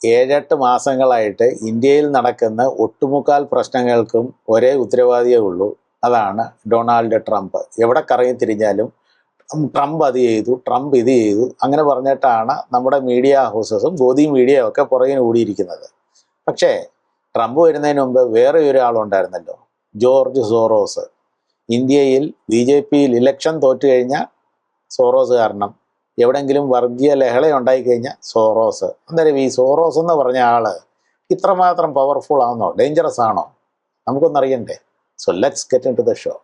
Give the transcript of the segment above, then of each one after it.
ഏഴെട്ട് മാസങ്ങളായിട്ട് ഇന്ത്യയിൽ നടക്കുന്ന ഒട്ടുമുക്കാൽ പ്രശ്നങ്ങൾക്കും ഒരേ ഉത്തരവാദിയേ ഉള്ളൂ. അതാണ് ഡൊണാൾഡ് ട്രംപ്. എവിടെ കറങ്ങി തിരിഞ്ഞാലും ട്രംപ് അത് ചെയ്തു ട്രംപ് ഇത് ചെയ്തു. അങ്ങനെ പറഞ്ഞിട്ടാണ് നമ്മുടെ മീഡിയ ഹൗസസും ഗോതി മീഡിയ ഒക്കെ പുറകിന് കൂടിയിരിക്കുന്നത് പക്ഷേ ട്രംപ് വരുന്നതിന് മുമ്പ് വേറെ ഒരാളുണ്ടായിരുന്നല്ലോ ജോർജ് സോറോസ്. ഇന്ത്യയിൽ ബി ജെ പിയിൽ ഇലക്ഷൻ തോറ്റു കഴിഞ്ഞ സോറോസ് കാരണം എവിടെങ്കിലും വർഗീയ ലഹള ഉണ്ടായിക്കഴിഞ്ഞാൽ സോറോസ്. അന്നേരം ഈ സോറോസ് എന്ന് പറഞ്ഞ ആൾ ഇത്രമാത്രം പവർഫുൾ ആണോ? ഡേഞ്ചറസ് ആണോ? നമുക്കൊന്നറിയണ്ടേ. So let's get into the show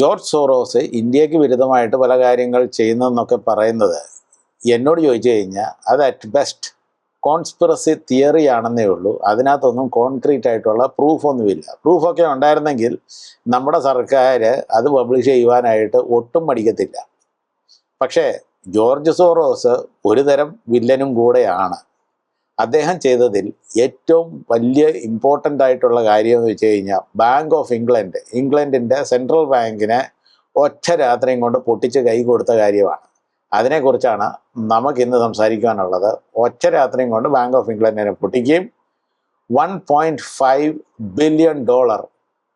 George Soros ഇന്ത്യയ്ക്ക് വിരുദ്ധമായിട്ട് പല കാര്യങ്ങൾ ചെയ്യുന്നതെന്നൊക്കെ പറയുന്നത് എന്നോട് ചോദിച്ചു കഴിഞ്ഞാൽ അത് അറ്റ് ബെസ്റ്റ് കോൺസ്പിറസി തിയറി ആണെന്നേ ഉള്ളൂ. അതിനകത്തൊന്നും കോൺക്രീറ്റ് ആയിട്ടുള്ള പ്രൂഫൊന്നുമില്ല പ്രൂഫൊക്കെ ഉണ്ടായിരുന്നെങ്കിൽ നമ്മുടെ സർക്കാർ അത് പബ്ലിഷ് ചെയ്യുവാനായിട്ട് ഒട്ടും മടിക്കത്തില്ല. പക്ഷേ ജോർജ് സോറോസ് ഒരു തരം വില്ലനും കൂടെയാണ്. അദ്ദേഹം ചെയ്തതിൽ ഏറ്റവും വലിയ ഇമ്പോർട്ടന്റ് ആയിട്ടുള്ള കാര്യം എന്ന് വെച്ച് കഴിഞ്ഞാൽ ബാങ്ക് ഓഫ് ഇംഗ്ലണ്ട് ഇംഗ്ലണ്ടിന്റെ സെൻട്രൽ ബാങ്കിനെ ഒറ്റ രാത്രിയും കൊണ്ട് പൊട്ടിച്ച് കൈ കൊടുത്ത കാര്യമാണ്. അതിനെക്കുറിച്ചാണ് നമുക്ക് ഇന്ന് സംസാരിക്കാനുള്ളത്. ഒറ്റ രാത്രിയും കൊണ്ട് ബാങ്ക് ഓഫ് ഇംഗ്ലണ്ടിനെ പൊട്ടിക്കുകയും one point five billion dollar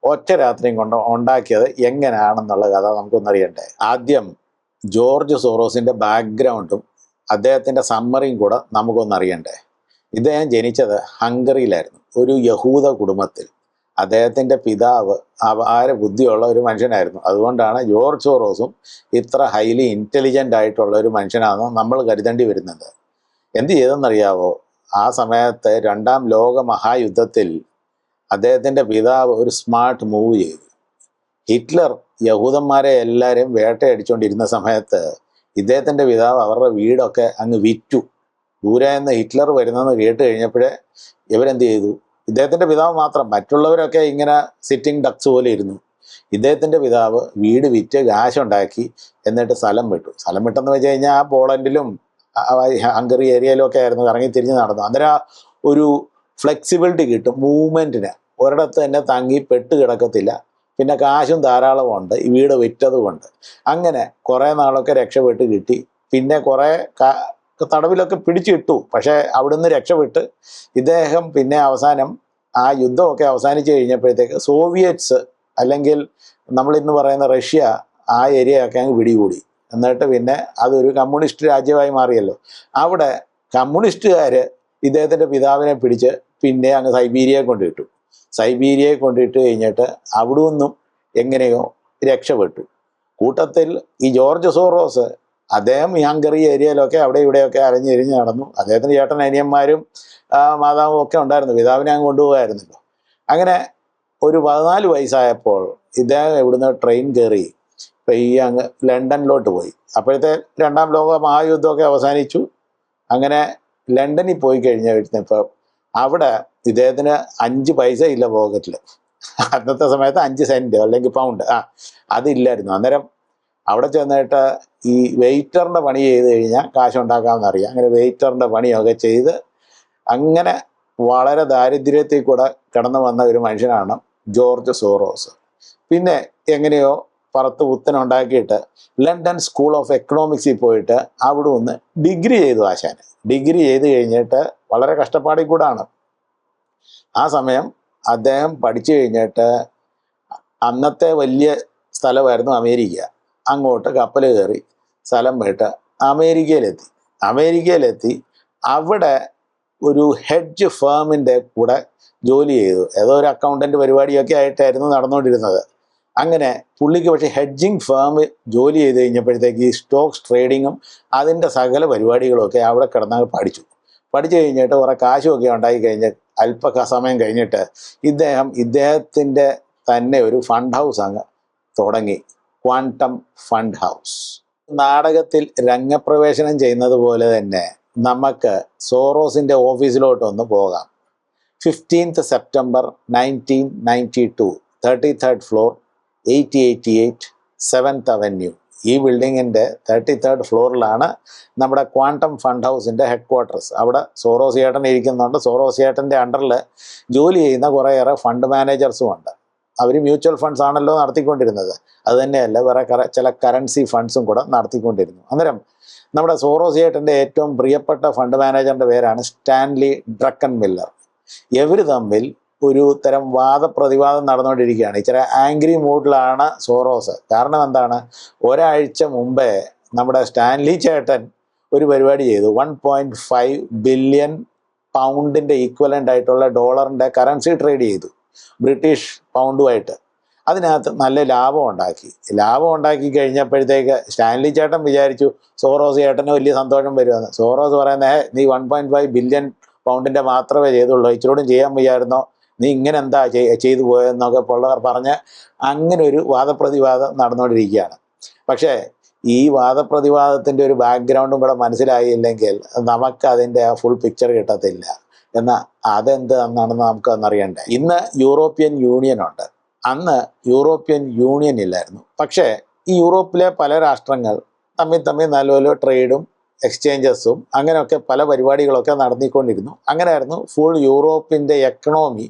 ഒറ്റ രാത്രിയും കൊണ്ട് ഉണ്ടാക്കിയത് എങ്ങനെയാണെന്നുള്ള കഥ നമുക്കൊന്നറിയണ്ടേ. ആദ്യം ജോർജ് സോറോസിന്റെ ബാക്ക്ഗ്രൗണ്ടും അദ്ദേഹത്തിന്റെ സമ്മറിയും കൂടെ നമുക്കൊന്നറിയണ്ടേ. ഇദ്ദേഹം ജനിച്ചത് ഹംഗറിയിലായിരുന്നു. ഒരു യഹൂദ കുടുംബത്തിൽ. അദ്ദേഹത്തിന്റെ പിതാവ് അപാര ബുദ്ധിയുള്ള ഒരു മനുഷ്യനായിരുന്നു. അതുകൊണ്ടാണ് ജോർജ് സോറോസും ഇത്ര ഹൈലി ഇന്റലിജന്റ് ആയിട്ടുള്ള ഒരു മനുഷ്യനാണെന്ന് നമ്മൾ കരുതേണ്ടി വരുന്നത്. എന്ത് ചെയ്തെന്നറിയാവോ? ആ സമയത്ത് രണ്ടാം ലോക മഹായുദ്ധത്തിൽ അദ്ദേഹത്തിന്റെ പിതാവ് ഒരു സ്മാർട്ട് മൂവ് ചെയ്തു. ഹിറ്റ്ലർ യഹൂദന്മാരെ എല്ലാവരെയും വേട്ടയടിച്ചുകൊണ്ടിരുന്ന സമയത്ത് ഇദ്ദേഹത്തിന്റെ പിതാവ് അവരുടെ വീടൊക്കെ അങ്ങ് വിറ്റു. ദൂരെ നിന്ന് ഹിറ്റ്ലർ വരുന്നതെന്ന് കേട്ട് കഴിഞ്ഞപ്പോഴേ ഇവരെന്ത് ചെയ്തു? ഇദ്ദേഹത്തിന്റെ പിതാവ് മാത്രം മറ്റുള്ളവരൊക്കെ ഇങ്ങനെ സിറ്റിംഗ് ഡക്സ് പോലെ ഇരുന്നു. ഇദ്ദേഹത്തിന്റെ പിതാവ് വീട് വിറ്റ് കാശുണ്ടാക്കി എന്നിട്ട് സ്ഥലം വിട്ടു. സ്ഥലം വിട്ടെന്ന് വെച്ച് കഴിഞ്ഞാൽ പോളണ്ടിലും ഹംഗറി ഏരിയയിലും ഒക്കെ ആയിരുന്നു ഇറങ്ങി തിരിഞ്ഞ് നടന്നു അന്നേരം ഒരു ഫ്ലെക്സിബിലിറ്റി കിട്ടും മൂവ്മെന്റിന് ഒരിടത്ത് തന്നെ തങ്ങി പെട്ട് കിടക്കത്തില്ല. പിന്നെ കാശും ധാരാളമുണ്ട് ഈ വീട് വിറ്റതുകൊണ്ട് അങ്ങനെ കുറേ നാളൊക്കെ രക്ഷപ്പെട്ട് കിട്ടി. പിന്നെ കുറേ തടവിലൊക്കെ പിടിച്ചിട്ടു. പക്ഷേ അവിടുന്ന് രക്ഷപ്പെട്ട് ഇദ്ദേഹം പിന്നെ അവസാനം ആ യുദ്ധമൊക്കെ അവസാനിച്ചു കഴിഞ്ഞപ്പോഴത്തേക്ക് സോവിയറ്റ്സ് അല്ലെങ്കിൽ നമ്മൾ ഇന്ന് പറയുന്ന റഷ്യ ആ ഏരിയയൊക്കെ അങ്ങ് പിടികൂടി. എന്നിട്ട് പിന്നെ അതൊരു കമ്മ്യൂണിസ്റ്റ് രാജ്യമായി മാറിയല്ലോ. അവിടെ കമ്മ്യൂണിസ്റ്റുകാർ ഇദ്ദേഹത്തിന്റെ പിതാവിനെ പിടിച്ച് പിന്നെ അങ്ങ് സൈബീരിയയെ കൊണ്ടിട്ടു സൈബീരിയയെ കൊണ്ടിട്ട് കഴിഞ്ഞിട്ട് അവിടെ നിന്നും എങ്ങനെയോ രക്ഷപ്പെട്ടു കൂട്ടത്തിൽ ഈ ജോർജ് സോറോസ് അദ്ദേഹം ഹംഗറി ഏരിയയിലൊക്കെ അവിടെ ഇവിടെയൊക്കെ അരഞ്ഞിരിഞ്ഞ് നടന്നു. അദ്ദേഹത്തിന് ചേട്ടൻ അനിയന്മാരും മാതാവും ഒക്കെ ഉണ്ടായിരുന്നു. പിതാവിനെ അങ്ങ് കൊണ്ടുപോകായിരുന്നല്ലോ. അങ്ങനെ ഒരു പതിനാല് വയസ്സായപ്പോൾ ഇദ്ദേഹം ഇവിടുന്ന് ട്രെയിൻ കയറി ഈ അങ്ങ് ലണ്ടനിലോട്ട് പോയി. അപ്പോഴത്തെ രണ്ടാം ലോക മഹായുദ്ധമൊക്കെ അവസാനിച്ചു. അങ്ങനെ ലണ്ടനിൽ പോയി കഴിഞ്ഞ ഇപ്പോൾ അവിടെ ഇദ്ദേഹത്തിന് അഞ്ച് പൈസ ഇല്ല പോക്കറ്റിൽ. അന്നത്തെ സമയത്ത് അഞ്ച് സെന്റ് അല്ലെങ്കിൽ പൗണ്ട് ആ അതില്ലായിരുന്നു. അന്നേരം അവിടെ ചെന്നിട്ട് ഈ വെയിറ്ററിന്റെ പണി ചെയ്ത് കഴിഞ്ഞാൽ കാശുണ്ടാക്കാമെന്ന് അറിയാം അങ്ങനെ വെയിറ്ററിന്റെ പണിയൊക്കെ ചെയ്ത് അങ്ങനെ വളരെ ദാരിദ്ര്യത്തിൽ കൂടെ കടന്നു വന്ന ഒരു മനുഷ്യനാണ് ജോർജ് സോറോസ്. പിന്നെ എങ്ങനെയോ പറത്ത് പുത്തനുണ്ടാക്കിയിട്ട് ലണ്ടൻ സ്കൂൾ ഓഫ് എക്കണോമിക്സിൽ പോയിട്ട് അവിടെ ഒന്ന് ഡിഗ്രി ചെയ്തു ആശാൻ ഡിഗ്രി ചെയ്ത് കഴിഞ്ഞിട്ട് വളരെ കഷ്ടപ്പാടിൽ കൂടാണ്. ആ സമയം അദ്ദേഹം പഠിച്ചു കഴിഞ്ഞിട്ട് അന്നത്തെ വലിയ സ്ഥലമായിരുന്നു അമേരിക്ക. അങ്ങോട്ട് കപ്പൽ കയറി സ്ഥലം വിട്ട് അമേരിക്കയിലെത്തി. അമേരിക്കയിലെത്തി. അവിടെ ഒരു ഹെഡ്ജ് ഫേമിന്റെ കൂടെ ജോലി ചെയ്തു. ഏതോ ഒരു അക്കൗണ്ടന്റ് പരിപാടിയൊക്കെ ആയിട്ടായിരുന്നു നടന്നുകൊണ്ടിരുന്നത്. അങ്ങനെ പുള്ളിക്ക് പക്ഷേ ഹെഡ്ജിങ് ഫേം ജോലി ചെയ്ത് കഴിഞ്ഞപ്പോഴത്തേക്ക് ഈ സ്റ്റോക്സ് ട്രേഡിങ്ങും അതിന്റെ സകല പരിപാടികളൊക്കെ അവിടെ കിടന്നാൽ പഠിച്ചു. പഠിച്ചു കഴിഞ്ഞിട്ട് കുറേ കാശുമൊക്കെ ഉണ്ടായി കഴിഞ്ഞ് അല്പ സമയം കഴിഞ്ഞിട്ട് ഇദ്ദേഹം ഇദ്ദേഹത്തിന്റെ തന്നെ ഒരു ഫണ്ട് ഹൗസ് അങ്ങ് തുടങ്ങി. Quantum fund house. നാടകത്തിൽ രംഗപ്രവേശനം ചെയ്യുന്നത് പോലെ തന്നെ നമുക്ക് സോറോസിന്റെ ഓഫീസിലോട്ടൊന്ന് പോകാം. Fifteenth September nineteen ninety two thirty third floor eighty eighty eight seventh avenue. ഈ ബിൽഡിങ്ങിന്റെ തേർട്ടി തേർഡ് ഫ്ലോറിലാണ് നമ്മുടെ ക്വാണ്ടം ഫണ്ട് ഹൗസിന്റെ ഹെഡ് ക്വാർട്ടേഴ്സ് അവിടെ സോറോസിയേട്ടൻ ഇരിക്കുന്നുണ്ട്. സോറോസ് ചേട്ടന്റെ അണ്ടറിൽ ജോലി ചെയ്യുന്ന കുറേയേറെ ഫണ്ട് മാനേജേഴ്സും ഉണ്ട്. അവർ മ്യൂച്വൽ ഫണ്ട്സ് ആണല്ലോ നടത്തിക്കൊണ്ടിരുന്നത്. അത് തന്നെയല്ല വേറെ ചില കറൻസി ഫണ്ട്സും കൂടെ നടത്തിക്കൊണ്ടിരുന്നു. അന്നേരം നമ്മുടെ സോറോസ് ഏറ്റവും പ്രിയപ്പെട്ട ഫണ്ട് മാനേജറിന്റെ പേരാണ് സ്റ്റാൻലി ഡ്രക്കൻ മില്ലർ ഇവർ തമ്മിൽ ഒരു തരം വാദപ്രതിവാദം നടന്നുകൊണ്ടിരിക്കുകയാണ്. ഇച്ചിരി ആംഗ്രി മൂഡിലാണ് സോറോസ്. കാരണം എന്താണ്? ഒരാഴ്ച മുമ്പേ നമ്മുടെ സ്റ്റാൻലി ചേട്ടൻ ഒരു പരിപാടി ചെയ്തു. വൺ പോയിന്റ് ഫൈവ് ബില്യൺ പൗണ്ടിന്റെ ഈക്വലന്റ് ആയിട്ടുള്ള ഡോളറിന്റെ കറൻസി ട്രേഡ് ചെയ്തു. ബ്രിട്ടീഷ് പൗണ്ടുമായിട്ട് അതിനകത്ത് നല്ല ലാഭം ഉണ്ടാക്കി. ലാഭം ഉണ്ടാക്കി കഴിഞ്ഞപ്പോഴത്തേക്ക് സ്റ്റാൻലി ചേട്ടൻ വിചാരിച്ചു സോറോസ് ചേട്ടന് വലിയ സന്തോഷം വരുമെന്ന്. സോറോസ് പറയുന്നത് "ഏ, നീ വൺ പോയിന്റ് ഫൈവ് ബില്യൺ പൗണ്ടിന്റെ മാത്രമേ ചെയ്തുള്ളൂ. ഇച്ചിരൂടും ചെയ്യാൻ വയ്യായിരുന്നോ നീ ഇങ്ങനെ എന്താ ചെയ്തു പോയെന്നൊക്കെ പിള്ളേർ പറഞ്ഞ് അങ്ങനെ ഒരു വാദപ്രതിവാദം നടന്നുകൊണ്ടിരിക്കുകയാണ്. പക്ഷേ ഈ വാദപ്രതിവാദത്തിന്റെ ഒരു ബാക്ക്ഗ്രൗണ്ടും കൂടെ മനസ്സിലായില്ലെങ്കിൽ നമുക്ക് അതിന്റെ ആ ഫുൾ പിക്ചർ കിട്ടത്തില്ല. എന്നാൽ അതെന്ത് എന്നാണെന്ന് നമുക്ക് അന്നറിയണ്ടേ ഇന്ന് യൂറോപ്യൻ യൂണിയൻ ഉണ്ട്. അന്ന് യൂറോപ്യൻ യൂണിയൻ ഇല്ലായിരുന്നു. പക്ഷേ ഈ യൂറോപ്പിലെ പല രാഷ്ട്രങ്ങൾ തമ്മിൽ തമ്മിൽ നല്ലപോലെ ട്രേഡും എക്സ്ചേഞ്ചസും അങ്ങനെയൊക്കെ പല പരിപാടികളൊക്കെ നടത്തിക്കൊണ്ടിരുന്നു അങ്ങനെയായിരുന്നു ഫുൾ യൂറോപ്പിന്റെ എക്കണോമി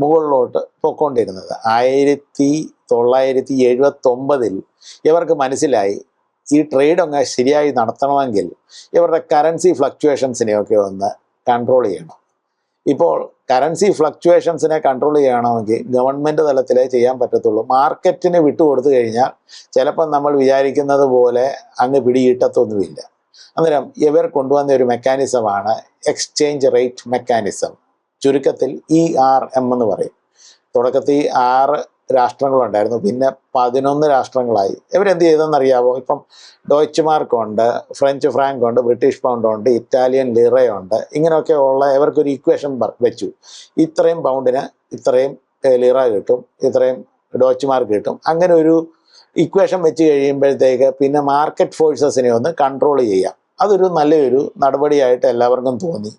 മുകളിലോട്ട് പൊയ്ക്കൊണ്ടിരുന്നത്. ആയിരത്തി തൊള്ളായിരത്തി എഴുപത്തൊമ്പതിൽ ഇവർക്ക് മനസ്സിലായി ഈ ട്രേഡ് അങ്ങ് ശരിയായി നടത്തണമെങ്കിൽ ഇവരുടെ കറൻസി ഫ്ലക്ച്വേഷൻസിനെയൊക്കെ ഒന്ന് കൺട്രോൾ ചെയ്യണം. ഇപ്പോൾ കറൻസി ഫ്ലക്ച്വേഷൻസിനെ കൺട്രോൾ ചെയ്യണമെങ്കിൽ ഗവൺമെന്റ് തലത്തിലേ ചെയ്യാൻ പറ്റത്തുള്ളൂ. മാർക്കറ്റിന് വിട്ടുകൊടുത്തു കഴിഞ്ഞാൽ ചിലപ്പോൾ നമ്മൾ വിചാരിക്കുന്നത് പോലെ അങ്ങ് പിടിയിട്ടത്തൊന്നുമില്ല അന്നേരം ഇവർ കൊണ്ടുവന്ന ഒരു മെക്കാനിസമാണ് എക്സ്ചേഞ്ച് റേറ്റ് മെക്കാനിസം ചുരുക്കത്തിൽ ഇ ആർ എം എന്ന് പറയും. തുടക്കത്തിൽ ആറ് രാഷ്ട്രങ്ങളുണ്ടായിരുന്നു. പിന്നെ പതിനൊന്ന് രാഷ്ട്രങ്ങളായി. ഇവരെന്ത് ചെയ്തെന്നറിയാവോ? ഇപ്പം ഡോയ്ച്ച് മാർക്കുണ്ട് ഫ്രഞ്ച് ഫ്രാങ്ക് ഉണ്ട് ബ്രിട്ടീഷ് പൗണ്ട് ഉണ്ട് ഇറ്റാലിയൻ ലിറയുണ്ട്. ഇങ്ങനെയൊക്കെ ഉള്ള ഇവർക്കൊരു ഇക്വേഷൻ വെച്ചു. ഇത്രയും പൗണ്ടിന് ഇത്രയും ലിറ കിട്ടും ഇത്രയും ഡോച്ച് മാർക്ക് കിട്ടും. അങ്ങനെ ഒരു ഇക്വേഷൻ വെച്ച് കഴിയുമ്പോഴത്തേക്ക് പിന്നെ മാർക്കറ്റ് ഫോഴ്സസിനെ ഒന്ന് കൺട്രോൾ ചെയ്യാം. അതൊരു നല്ലൊരു നടപടിയായിട്ട് എല്ലാവർക്കും തോന്നി.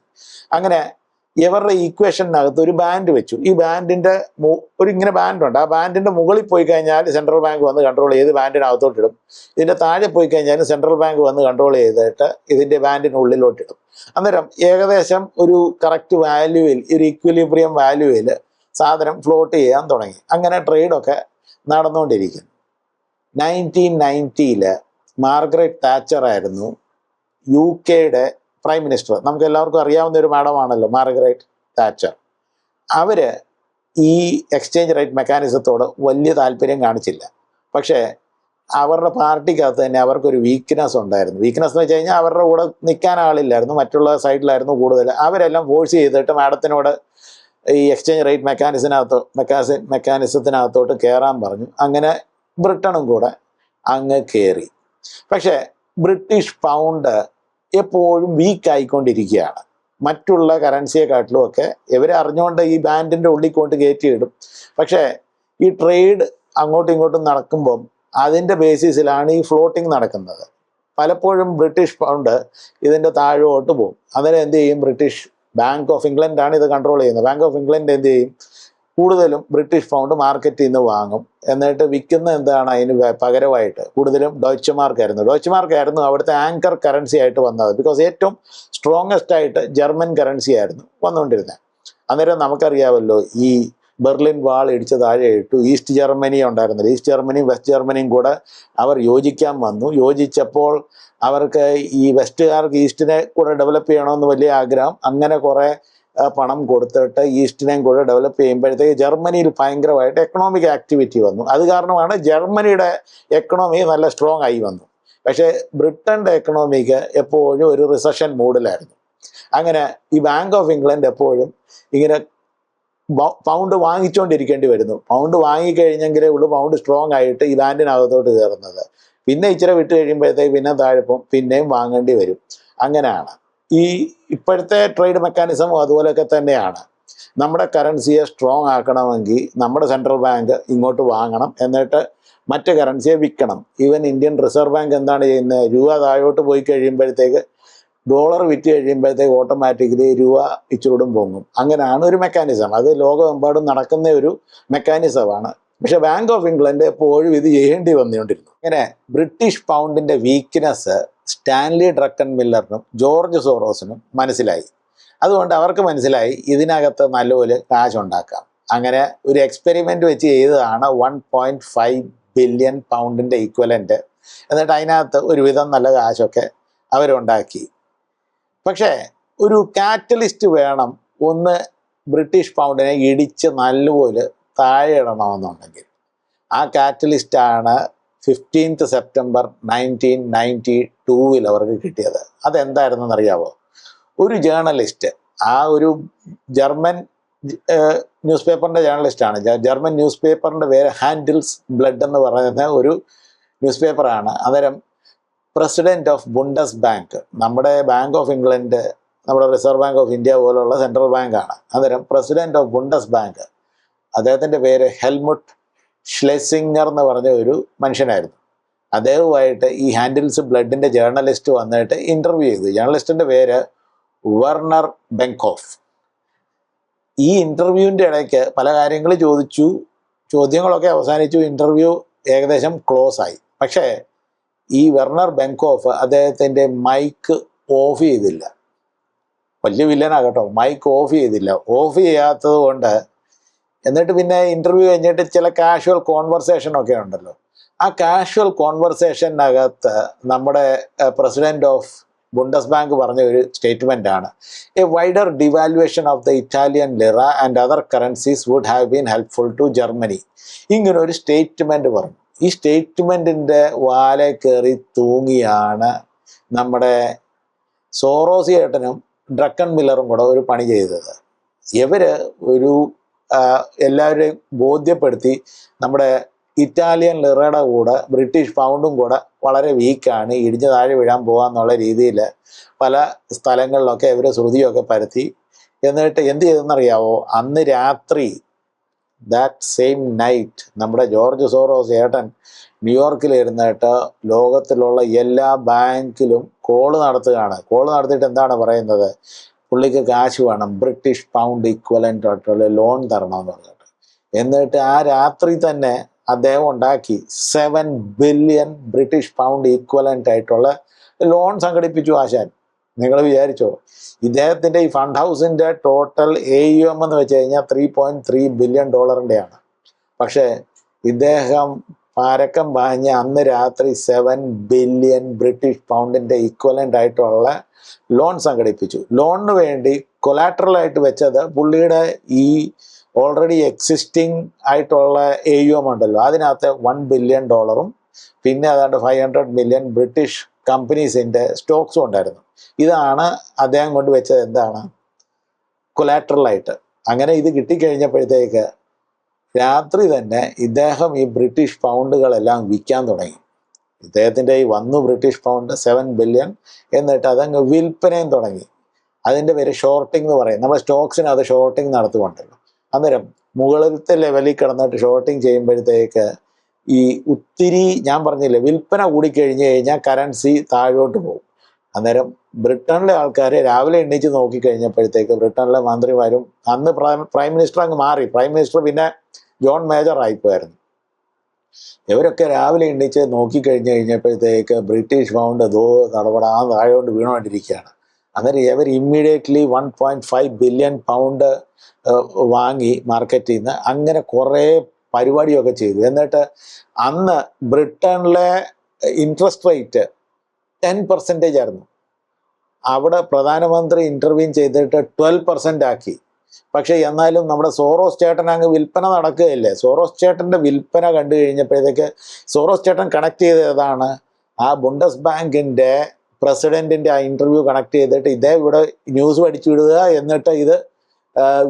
അങ്ങനെ ഇവരുടെ ഈക്വേഷനകത്ത് ഒരു ബാൻഡ് വെച്ചു. ഈ ബാൻഡിന്റെ ഒരു ഇങ്ങനെ ബാൻഡ് ഉണ്ട്. ആ ബാൻഡിന്റെ മുകളിൽ പോയി കഴിഞ്ഞാൽ സെൻട്രൽ ബാങ്ക് വന്ന് കൺട്രോൾ ചെയ്ത് ബാൻഡിനകത്തോട്ട് ഇടും. ഇതിന്റെ താഴെ പോയി കഴിഞ്ഞാൽ സെൻട്രൽ ബാങ്ക് വന്ന് കൺട്രോൾ ചെയ്തിട്ട് ഇതിന്റെ ബാൻഡിനുള്ളിലോട്ട് ഇടും. അന്നേരം ഏകദേശം ഒരു കറക്റ്റ് വാല്യൂവിൽ ഒരു ഇക്വിലിബ്രിയം വാല്യൂവിൽ സാധനം ഫ്ലോട്ട് ചെയ്യാൻ തുടങ്ങി. അങ്ങനെ ട്രേഡൊക്കെ നടന്നുകൊണ്ടിരിക്കുന്നു. നയന്റീൻ നയന്റിയിൽ മാർഗ്രറ്റ് താച്ചർ ആയിരുന്നു യു കെയുടെ പ്രൈം മിനിസ്റ്റർ നമുക്ക് എല്ലാവർക്കും അറിയാവുന്ന ഒരു മാഡമാണല്ലോ മാർഗരറ്റ് താച്ചർ അവർ ഈ എക്സ്ചേഞ്ച് റേറ്റ് മെക്കാനിസത്തോട് വലിയ താല്പര്യം കാണിച്ചില്ല. പക്ഷേ അവരുടെ പാർട്ടിക്കകത്ത് തന്നെ അവർക്കൊരു വീക്ക്നെസ് ഉണ്ടായിരുന്നു. വീക്ക്നെസ് എന്ന് വെച്ച് കഴിഞ്ഞാൽ അവരുടെ കൂടെ നിൽക്കാൻ ആളില്ലായിരുന്നു മറ്റുള്ള സൈഡിലായിരുന്നു കൂടുതൽ അവരെല്ലാം ഫോഴ്സ് ചെയ്തിട്ട് മാഡത്തിനോട് ഈ എക്സ്ചേഞ്ച് റേറ്റ് മെക്കാനിസിനകത്ത് മെക്കാസി മെക്കാനിസത്തിനകത്തോട്ട് കയറാൻ പറഞ്ഞു. അങ്ങനെ ബ്രിട്ടണും കൂടെ അങ്ങ് കയറി പക്ഷേ ബ്രിട്ടീഷ് പൗണ്ട് എപ്പോഴും വീക്ക് ആയിക്കൊണ്ടിരിക്കുകയാണ്. മറ്റുള്ള കറൻസിയെക്കാട്ടിലും ഒക്കെ ഇവരെ അറിഞ്ഞുകൊണ്ട് ഈ ബാൻഡിന്റെ ഉള്ളിൽ കൊണ്ട് കയറ്റിയിടും. പക്ഷേ ഈ ട്രേഡ് അങ്ങോട്ടും ഇങ്ങോട്ടും നടക്കുമ്പം അതിന്റെ ബേസിസിലാണ് ഈ ഫ്ലോട്ടിംഗ് നടക്കുന്നത്. പലപ്പോഴും ബ്രിട്ടീഷ് പൗണ്ട് ഇതിന്റെ താഴോട്ട് പോകും. അന്നേരം എന്ത് ചെയ്യും? ബ്രിട്ടീഷ് ബാങ്ക് ഓഫ് ഇംഗ്ലണ്ടാണ് ഇത് കൺട്രോൾ ചെയ്യുന്നത്. ബാങ്ക് ഓഫ് ഇംഗ്ലണ്ട് എന്ത് ചെയ്യും? കൂടുതലും ബ്രിട്ടീഷ് പൗണ്ട് മാർക്കറ്റിൽ നിന്ന് വാങ്ങും. എന്നിട്ട് വിൽക്കുന്ന എന്താണ്? അതിന് പകരമായിട്ട് കൂടുതലും ഡോയ്ച്ച് മാർക്കായിരുന്നു ഡോയ്ച്ച് മാർക്കായിരുന്നു അവിടുത്തെ ആങ്കർ കറൻസി ആയിട്ട് വന്നത്. ബിക്കോസ് ഏറ്റവും സ്ട്രോങ്ങസ്റ്റ് ആയിട്ട് ജർമ്മൻ കറൻസി ആയിരുന്നു വന്നുകൊണ്ടിരുന്നത് അന്നേരം നമുക്കറിയാമല്ലോ ഈ ബെർലിൻ വാൾ ഇടിച്ച് താഴെ ഇട്ടു. ഈസ്റ്റ് ജർമ്മനി ഉണ്ടായിരുന്നില്ല. ഈസ്റ്റ് ജർമ്മനിയും വെസ്റ്റ് ജർമ്മനിയും കൂടെ അവർ യോജിക്കാൻ വന്നു. യോജിച്ചപ്പോൾ അവർക്ക് ഈ വെസ്റ്റുകാർക്ക് ഈസ്റ്റിനെ കൂടെ ഡെവലപ്പ് ചെയ്യണമെന്ന് വലിയ ആഗ്രഹം. അങ്ങനെ കുറേ പണം കൊടുത്തിട്ട് ഈസ്റ്റിനെയും കൂടെ ഡെവലപ്പ് ചെയ്യുമ്പോഴത്തേക്ക് ജർമ്മനിയിൽ ഭയങ്കരമായിട്ട് എക്കണോമിക് ആക്ടിവിറ്റി വന്നു. അത് കാരണമാണ് ജർമ്മനിയുടെ എക്കണോമി നല്ല സ്ട്രോങ് ആയി വന്നു. പക്ഷേ ബ്രിട്ടന്റെ എക്കണോമിക്ക് എപ്പോഴും ഒരു റിസഷൻ മൂഡിലായിരുന്നു അങ്ങനെ ഈ ബാങ്ക് ഓഫ് ഇംഗ്ലണ്ട് എപ്പോഴും ഇങ്ങനെ പൗണ്ട് വാങ്ങിച്ചുകൊണ്ടിരിക്കേണ്ടി വരുന്നു. പൗണ്ട് വാങ്ങിക്കഴിഞ്ഞെങ്കിലേ ഉള്ളൂ പൗണ്ട് സ്ട്രോങ് ആയിട്ട് ഈ ബാൻഡിനകത്തോട്ട് കയറുന്നത്. പിന്നെ ഇച്ചിരി വിട്ട് കഴിയുമ്പോഴത്തേക്ക് പിന്നെ താഴെപ്പം പിന്നെയും വാങ്ങേണ്ടി വരും. അങ്ങനെയാണ്. ഈ ഇപ്പോഴത്തെ ട്രേഡ് മെക്കാനിസമും അതുപോലെയൊക്കെ തന്നെയാണ്. നമ്മുടെ കറൻസിയെ സ്ട്രോങ് ആക്കണമെങ്കിൽ നമ്മുടെ സെൻട്രൽ ബാങ്ക് ഇങ്ങോട്ട് വാങ്ങണം എന്നിട്ട് മറ്റ് കറൻസിയെ വിൽക്കണം. ഈവൻ ഇന്ത്യൻ റിസർവ് ബാങ്ക് എന്താണ് ചെയ്യുന്നത്? രൂപ താഴോട്ട് പോയി കഴിയുമ്പോഴത്തേക്ക് ഡോളർ വിറ്റ് കഴിയുമ്പോഴത്തേക്ക് ഓട്ടോമാറ്റിക്കലി രൂപ ഇച്ചിരൂടും പൊങ്ങും. അങ്ങനെയാണ് ഒരു മെക്കാനിസം അത് ലോകമെമ്പാടും നടക്കുന്ന ഒരു മെക്കാനിസമാണ് പക്ഷെ ബാങ്ക് ഓഫ് ഇംഗ്ലണ്ട് എപ്പോഴും ഇത് ചെയ്യേണ്ടി വന്നുകൊണ്ടിരുന്നു ഇങ്ങനെ ബ്രിട്ടീഷ് പൗണ്ടിന്റെ വീക്ക്നെസ് സ്റ്റാൻലി ഡ്രക്കൻ മില്ലറിനും ജോർജ് സോറോസിനും മനസ്സിലായി. അതുകൊണ്ട് അവർക്ക് മനസ്സിലായി ഇതിനകത്ത് നല്ലപോലെ കാശ് ഉണ്ടാക്കാം അങ്ങനെ ഒരു എക്സ്പെരിമെന്റ് വെച്ച് ചെയ്തതാണ് വൺ പോയിന്റ് ഫൈവ് ബില്യൺ പൗണ്ടിന്റെ ഈക്വലന്റ് എന്നിട്ട് അതിനകത്ത് ഒരുവിധം നല്ല കാശൊക്കെ അവരുണ്ടാക്കി. പക്ഷേ ഒരു കാറ്റലിസ്റ്റ് വേണം ഒന്ന് ബ്രിട്ടീഷ് പൗണ്ടിനെ ഇടിച്ച് നല്ലപോലെ താഴെ ഇടണമെന്നുണ്ടെങ്കിൽ. ആ കാറ്റലിസ്റ്റാണ് ഫിഫ്റ്റീൻത്ത് സെപ്റ്റംബർ നയന്റീൻ നയന്റി ടൂവിൽ അവർക്ക് കിട്ടിയത്. അതെന്തായിരുന്നെന്ന് ഒരു ജേർണലിസ്റ്റ് ആ ഒരു ജർമ്മൻ ന്യൂസ് പേപ്പറിന്റെ ജേർണലിസ്റ്റാണ് ജർമ്മൻ ന്യൂസ് പേപ്പറിന്റെ പേര് ഹാൻഡിൽസ് ബ്ലഡ് എന്ന് പറയുന്ന ഒരു ന്യൂസ് പേപ്പറാണ് അന്നേരം പ്രസിഡന്റ് ഓഫ് ബുണ്ടസ് ബാങ്ക് നമ്മുടെ ബാങ്ക് ഓഫ് ഇംഗ്ലണ്ട് നമ്മുടെ റിസർവ് ബാങ്ക് ഓഫ് ഇന്ത്യ പോലുള്ള സെൻട്രൽ ബാങ്കാണ് അന്നേരം പ്രസിഡന്റ് ഓഫ് ബുണ്ടസ് ബാങ്ക് അദ്ദേഹത്തിന്റെ പേര് ഹെൽമുട്ട് ഷ്ലെസിംഗർ എന്ന് പറഞ്ഞ ഒരു മനുഷ്യനായിരുന്നു. അദ്ദേഹവുമായിട്ട് ഈ ഹാൻഡിൽസ് ബ്ലഡിന്റെ ജേർണലിസ്റ്റ് വന്നിട്ട് ഇന്റർവ്യൂ ചെയ്തു. ജേർണലിസ്റ്റിന്റെ പേര് വെർണർ ബെങ്കോഫ്. ഈ ഇന്റർവ്യൂവിന്റെ ഇടയ്ക്ക് പല കാര്യങ്ങൾ ചോദിച്ചു. ചോദ്യങ്ങളൊക്കെ അവസാനിച്ചു. ഇന്റർവ്യൂ ഏകദേശം ക്ലോസ് ആയി. പക്ഷേ ഈ വെർണർ ബെങ്കോഫ് അദ്ദേഹത്തിന്റെ മൈക്ക് ഓഫ് ചെയ്തില്ല. വലിയ വില്ലനാകട്ടോ മൈക്ക് ഓഫ് ചെയ്തില്ല. ഓഫ് ചെയ്യാത്തത് കൊണ്ട് എന്നിട്ട് പിന്നെ ഇന്റർവ്യൂ കഴിഞ്ഞിട്ട് ചില കാഷ്വൽ കോൺവെർസേഷൻ ഒക്കെ ഉണ്ടല്ലോ. ആ കാഷ്വൽ കോൺവെർസേഷനകത്ത് നമ്മുടെ പ്രസിഡന്റ് ഓഫ് ബുണ്ടസ് ബാങ്ക് പറഞ്ഞ ഒരു സ്റ്റേറ്റ്മെന്റ് ആണ്. A wider devaluation of the Italian lira and other currencies would have been helpful to Germany ഇങ്ങനെ ഒരു സ്റ്റേറ്റ്മെന്റ് പറഞ്ഞു. ഈ സ്റ്റേറ്റ്മെന്റിന്റെ വാലെ കയറി തൂങ്ങിയാണ് നമ്മുടെ സോറോസി ഏട്ടനും ഡ്രക്കൺ മില്ലറും കൂടെ ഒരു പണി ചെയ്തത്. ഇവർ ഒരു എല്ലാവരെയും ബോധ്യപ്പെടുത്തി നമ്മുടെ ഇറ്റാലിയൻ ലിറയുടെ കൂടെ ബ്രിട്ടീഷ് പൗണ്ടും കൂടെ വളരെ വീക്കാണ് ഇടിഞ്ഞ് താഴെ വീഴാൻ പോകാന്നുള്ള രീതിയിൽ പല സ്ഥലങ്ങളിലൊക്കെ ഇവർ ശ്രുതിയൊക്കെ പരത്തി. എന്നിട്ട് എന്ത് ചെയ്തെന്നറിയാവോ? അന്ന് രാത്രി ദാറ്റ് സെയിം നൈറ്റ് നമ്മുടെ ജോർജ് സോറോസ് ഏട്ടൻ ന്യൂയോർക്കിൽ ഇരുന്നിട്ട് ലോകത്തിലുള്ള എല്ലാ ബാങ്കിലും കോൾ നടത്തുകയാണ്. കോൾ നടത്തിയിട്ട് എന്താണ് പറയുന്നത്? പുള്ളിക്ക് കാശ് വേണം. ബ്രിട്ടീഷ് പൗണ്ട് ഇക്വലന്റ് ആയിട്ടുള്ള ലോൺ തരണമെന്ന് പറഞ്ഞിട്ട്. എന്നിട്ട് ആ രാത്രി തന്നെ അദ്ദേഹം ഉണ്ടാക്കി seven billion British pound equivalent ആയിട്ടുള്ള ലോൺ സംഘടിപ്പിച്ചു ആശാൻ. നിങ്ങൾ വിചാരിച്ചോ ഇദ്ദേഹത്തിന്റെ ഈ ഫണ്ട് ഹൗസിന്റെ ടോട്ടൽ എ യു എം എന്ന് വെച്ച് കഴിഞ്ഞാൽ ത്രീ പോയിന്റ് ത്രീ ബില്യൺ ഡോളറിന്റെയാണ് പക്ഷേ ഇദ്ദേഹം പരക്കം പാഞ്ഞ് അന്ന് രാത്രി സെവൻ ബില്യൺ ബ്രിട്ടീഷ് പൗണ്ടിന്റെ ഈക്വലന്റ് ആയിട്ടുള്ള ലോൺ സംഘടിപ്പിച്ചു. ലോണിന് വേണ്ടി കൊലാട്രലായിട്ട് വെച്ചത് പുള്ളിയുടെ ഈ ഓൾറെഡി എക്സിസ്റ്റിംഗ് ആയിട്ടുള്ള എ യു എം ഉണ്ടല്ലോ. അതിനകത്ത് വൺ ബില്യൺ ഡോളറും പിന്നെ അതാണ്ട് ഫൈവ് ഹൺഡ്രഡ് മില്യൺ ബ്രിട്ടീഷ് കമ്പനീസിന്റെ സ്റ്റോക്സും ഉണ്ടായിരുന്നു. ഇതാണ് അദ്ദേഹം കൊണ്ട് വെച്ചത് എന്താണ്? കൊലാട്രലായിട്ട് അങ്ങനെ ഇത് കിട്ടിക്കഴിഞ്ഞപ്പോഴത്തേക്ക് രാത്രി തന്നെ ഇദ്ദേഹം ഈ ബ്രിട്ടീഷ് പൗണ്ടുകളെല്ലാം വിൽക്കാൻ തുടങ്ങി. ഇദ്ദേഹത്തിന്റെ ഈ വന്നു ബ്രിട്ടീഷ് പൗണ്ട് സെവൻ ബില്യൺ എന്നിട്ട് അതങ്ങ് വിൽപ്പനയും തുടങ്ങി. അതിന്റെ പേര് ഷോർട്ടിംഗ് എന്ന് പറയും. നമ്മൾ സ്റ്റോക്സിന് അത് ഷോർട്ടിംഗ് നടത്തുകൊണ്ടല്ലോ അന്നേരം മുകളിലത്തെ ലെവലിൽ കിടന്നിട്ട് ഷോർട്ടിംഗ് ചെയ്യുമ്പോഴത്തേക്ക് ഈ ഒത്തിരി ഞാൻ പറഞ്ഞില്ലേ വിൽപ്പന കൂടിക്കഴിഞ്ഞ് കഴിഞ്ഞാൽ കറൻസി താഴോട്ട് പോകും. അന്നേരം ബ്രിട്ടനിലെ ആൾക്കാർ രാവിലെ എണ്ണീച്ച് നോക്കിക്കഴിഞ്ഞപ്പോഴത്തേക്ക് ബ്രിട്ടനിലെ മന്ത്രിമാരും അന്ന് പ്രൈം മിനിസ്റ്റർ അങ്ങ് മാറി. പ്രൈം മിനിസ്റ്റർ പിന്നെ ജോൺ മേജർ ആയിപ്പോയായിരുന്നു ഇവരൊക്കെ രാവിലെ എണ്ണീച്ച് നോക്കിക്കഴിഞ്ഞ് കഴിഞ്ഞപ്പോഴത്തേക്ക് ബ്രിട്ടീഷ് പൗണ്ട് എതോ നടപടാ കൊണ്ട് വീണുകൊണ്ടിരിക്കുകയാണ്. അന്നേരം ഇവർ immediately one point five billion pound വാങ്ങി മാർക്കറ്റിൽ നിന്ന് അങ്ങനെ കുറേ പരിപാടിയൊക്കെ ചെയ്തു. എന്നിട്ട് അന്ന് ബ്രിട്ടനിലെ ഇൻട്രസ്റ്റ് റേറ്റ് ടെൻ പെർസെന്റേജ് ആയിരുന്നു. അവിടെ പ്രധാനമന്ത്രി ഇന്റർവ്യൂ ചെയ്തിട്ട് ട്വൽവ് പെർസെന്റ് ആക്കി. പക്ഷേ എന്നാലും നമ്മുടെ സോറോസ് ചേട്ടൻ അങ്ങ് വിൽപ്പന നടക്കുകയില്ലേ? സോറോസ് ചേട്ടന്റെ വിൽപ്പന കണ്ടു കഴിഞ്ഞപ്പോഴത്തേക്ക് സോറോസ് ചേട്ടൻ കണക്ട് ചെയ്തതാണ്. ആ ബുണ്ടസ് ബാങ്കിന്റെ പ്രസിഡന്റിന്റെ ആ ഇന്റർവ്യൂ കണക്ട് ചെയ്തിട്ട് ഇതേ ഇവിടെ ന്യൂസ് പഠിച്ചു വിടുക എന്നിട്ട് ഇത്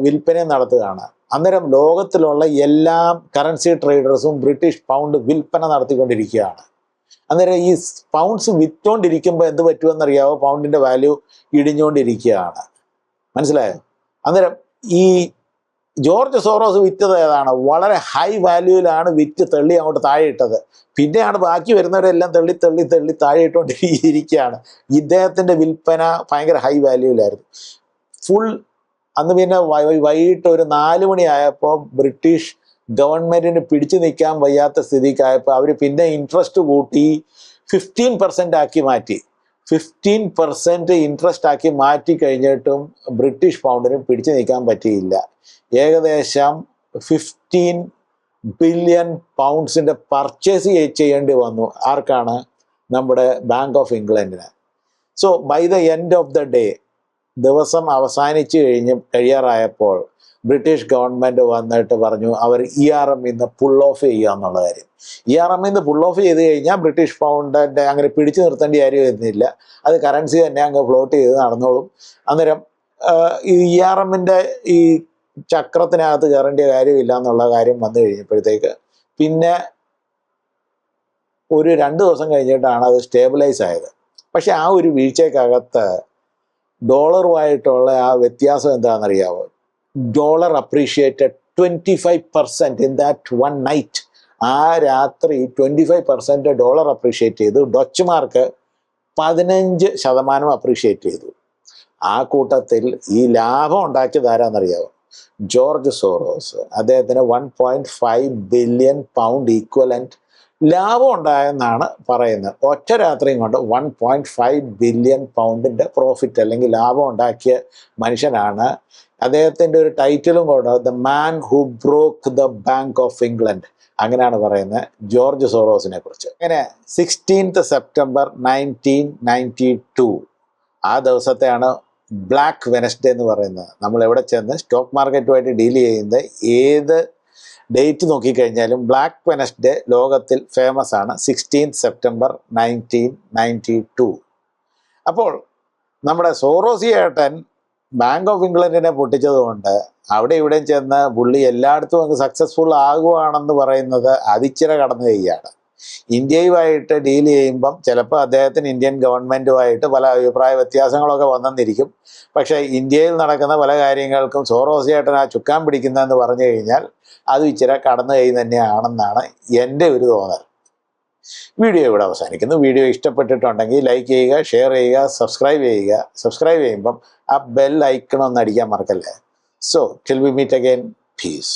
വിൽപ്പന നടത്തുകയാണ്. അന്നേരം ലോകത്തിലുള്ള എല്ലാ കറൻസി ട്രേഡേഴ്സും ബ്രിട്ടീഷ് പൗണ്ട് വിൽപ്പന നടത്തിക്കൊണ്ടിരിക്കുകയാണ്. അന്നേരം ഈ പൗണ്ട്സ് വിറ്റോണ്ടിരിക്കുമ്പോൾ എന്ത് പറ്റുമെന്നറിയാവോ? പൗണ്ടിന്റെ വാല്യൂ ഇടിഞ്ഞുകൊണ്ടിരിക്കുകയാണ് മനസ്സിലായോ? അന്നേരം ഈ ജോർജ് സോറോസ് വിറ്റത് ഏതാണ്? വളരെ ഹൈ വാല്യൂവിലാണ് വിറ്റ് തള്ളി അങ്ങോട്ട് താഴെ ഇട്ടത്. പിന്നെയാണ് ബാക്കി വരുന്നവരെല്ലാം തള്ളി തള്ളി തള്ളി താഴെ ഇട്ടുകൊണ്ടിരിക്കുകയാണ് ഇദ്ദേഹത്തിന്റെ വിൽപ്പന ഭയങ്കര ഹൈ വാല്യൂവിലായിരുന്നു ഫുൾ അന്ന് പിന്നെ വൈകിട്ട് ഒരു നാല് മണിയായപ്പോൾ ബ്രിട്ടീഷ് ഗവൺമെന്റിന് പിടിച്ചു നിൽക്കാൻ വയ്യാത്ത സ്ഥിതിക്കായപ്പോൾ അവർ പിന്നെ ഇൻട്രസ്റ്റ് കൂട്ടി ഫിഫ്റ്റീൻ പെർസെന്റ് ആക്കി മാറ്റി. ഫിഫ്റ്റീൻ പെർസെന്റ് ഇൻട്രസ്റ്റ് ആക്കി മാറ്റി കഴിഞ്ഞിട്ടും ബ്രിട്ടീഷ് പൗണ്ടിന് പിടിച്ചു നിൽക്കാൻ പറ്റിയില്ല. ഏകദേശം ഫിഫ്റ്റീൻ ബില്യൺ പൗണ്ട്സിന്റെ പർച്ചേസ് ചെയ്യേണ്ടി വന്നു. ആർക്കാണ്? നമ്മുടെ ബാങ്ക് ഓഫ് ഇംഗ്ലണ്ടിന് so by the end of the day ദിവസം അവസാനിച്ചു കഴിഞ്ഞ് കഴിയാറായപ്പോൾ ബ്രിട്ടീഷ് ഗവൺമെന്റ് വന്നിട്ട് പറഞ്ഞു അവർ ഇ ആർ എം ഇന്ന് പുൾ ഓഫ് ചെയ്യുക എന്നുള്ള കാര്യം. ഇ ആർ എം ഇന്ന് പുൾ ഓഫ് ചെയ്ത് കഴിഞ്ഞാൽ ബ്രിട്ടീഷ് പൗണ്ടിന്റെ അങ്ങനെ പിടിച്ചു നിർത്തേണ്ട കാര്യം വരുന്നില്ല അത് കറൻസി തന്നെ അങ്ങ് ഫ്ലോട്ട് ചെയ്ത് നടന്നോളും. അന്നേരം ഈ ഇ ആർ എമ്മിന്റെ ഈ ചക്രത്തിനകത്ത് കയറേണ്ട കാര്യമില്ല എന്നുള്ള കാര്യം വന്നു കഴിഞ്ഞപ്പോഴത്തേക്ക് പിന്നെ ഒരു രണ്ട് ദിവസം കഴിഞ്ഞിട്ടാണ് അത് സ്റ്റേബിലൈസ് ആയത്. പക്ഷെ ആ ഒരു വീഴ്ചക്കകത്ത് ഡോളറുമായിട്ടുള്ള ആ വ്യത്യാസം എന്താണെന്നറിയാമോ dollar appreciated twenty five percent in that one night ആ രാത്രി twenty five percent dollar appreciate ചെയ്തു. ഡച്ച് മാർക്ക് പതിനഞ്ച് ശതമാനം അപ്രീഷിയേറ്റ് ചെയ്തു. ആ കൂട്ടത്തിൽ ഈ ലാഭം ഉണ്ടാക്കിയത് ആരാന്നറിയാവോ? George Soros. അദ്ദേഹത്തിന് one point five billion pound equivalent ലാഭം ഉണ്ടായെന്നാണ് പറയുന്നത്. ഒറ്റ രാത്രിയും കൊണ്ട് വൺ പോയിന്റ് ഫൈവ് ബില്യൺ പൗണ്ടിന്റെ പ്രോഫിറ്റ് അല്ലെങ്കിൽ ലാഭം ഉണ്ടാക്കിയ മനുഷ്യനാണ് അദ്ദേഹത്തിന്റെ ഒരു ടൈറ്റിലും കൂടെ the man who broke the bank of England അങ്ങനെയാണ് പറയുന്നത് ജോർജ് സോറോസിനെ കുറിച്ച്. അങ്ങനെ sixteenth September nineteen ninety two ആ ദിവസത്തെയാണ് ബ്ലാക്ക് വെനസ്ഡേ എന്ന് പറയുന്നത്. നമ്മൾ എവിടെ ചെന്ന് സ്റ്റോക്ക് മാർക്കറ്റുമായിട്ട് ഡീൽ ചെയ്യുന്നത് ഏത് ഡേറ്റ് നോക്കിക്കഴിഞ്ഞാലും ബ്ലാക്ക് വെനസ്ഡേ ലോകത്തിൽ ഫേമസ് ആണ് sixteenth September nineteen ninety two അപ്പോൾ നമ്മുടെ സോറോസി ഏട്ടൻ ബാങ്ക് ഓഫ് ഇംഗ്ലണ്ടിനെ പൊട്ടിച്ചതുകൊണ്ട് അവിടെ ഇവിടെയും ചെന്ന് പുള്ളി എല്ലായിടത്തും അങ്ങ് സക്സസ്ഫുൾ ആകുവാണെന്ന് പറയുന്നത് അതിച്ചിര കടന്നു കഴിയാണ് ഇന്ത്യയുമായിട്ട് ഡീൽ ചെയ്യുമ്പം ചിലപ്പോൾ അദ്ദേഹത്തിന് ഇന്ത്യൻ ഗവൺമെന്റുമായിട്ട് പല അഭിപ്രായ വ്യത്യാസങ്ങളൊക്കെ വന്നെന്നിരിക്കും. പക്ഷേ ഇന്ത്യയിൽ നടക്കുന്ന പല കാര്യങ്ങൾക്കും സോറോസിയേട്ടൻ ആ ചുക്കാൻ പിടിക്കുന്നതെന്ന് പറഞ്ഞു കഴിഞ്ഞാൽ അത് ഇച്ചിരി കടന്നു കൈ തന്നെയാണെന്നാണ് എന്റെ ഒരു തോന്നൽ. വീഡിയോ ഇവിടെ അവസാനിക്കുന്നു. വീഡിയോ ഇഷ്ടപ്പെട്ടിട്ടുണ്ടെങ്കിൽ ലൈക്ക് ചെയ്യുക ഷെയർ ചെയ്യുക സബ്സ്ക്രൈബ് ചെയ്യുക. സബ്സ്ക്രൈബ് ചെയ്യുമ്പം ആ ബെൽ ഐക്കൺ ഒന്ന് അടിക്കാൻ മറക്കല്ലേ? So till we meet again peace